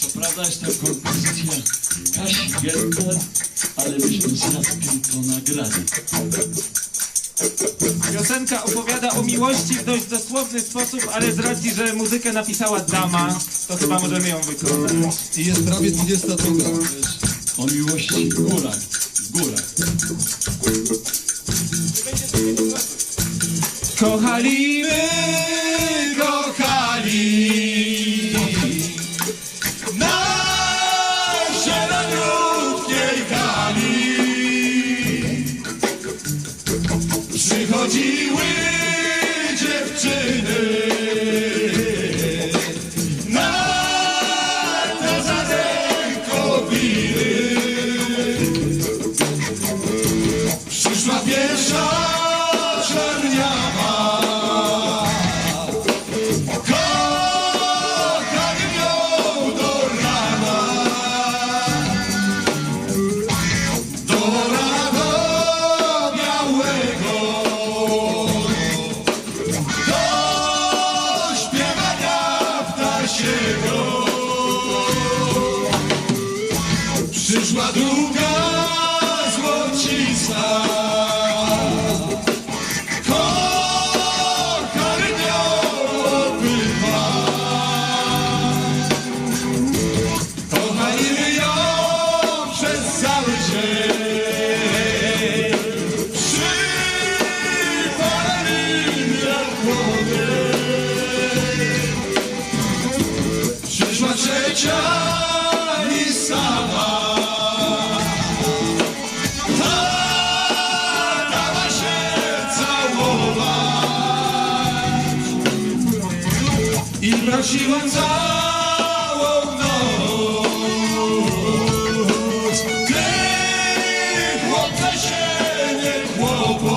Co prawda jest to kompozycja Kasi Gertner, ale myśmy z Jaskiem to nagrali. Piosenka opowiada o miłości w dość dosłowny sposób, ale z racji, że muzykę napisała dama, to chyba możemy ją wykonać. I jest prawie 22. O miłości, kurach górach. Kochali my, kochali na zieloniutkiej gali przychodziły przyszła trzecia całować i prosiła całą noc. Ty, chłopcze się nie kłopot.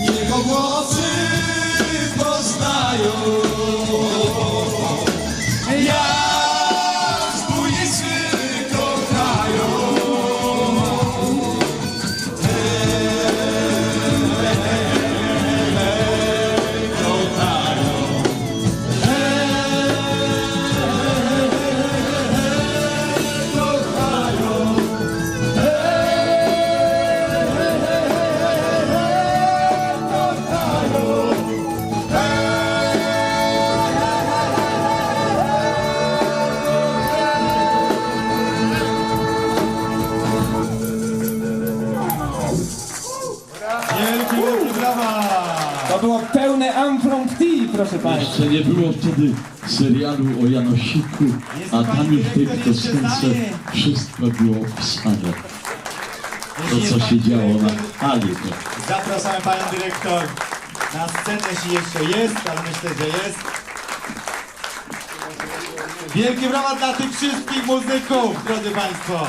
Niech chłopcy poznają To było pełne impromptu, proszę Państwa. Jeszcze nie było wtedy serialu o Janosiku, a tam już w tej piosence wszystko było wpisane. To, co się działo na hali. To. Zapraszamy panią dyrektor na scenę, jeśli jeszcze jest, ale myślę, że jest. Wielkie brawa dla tych wszystkich muzyków, drodzy państwo.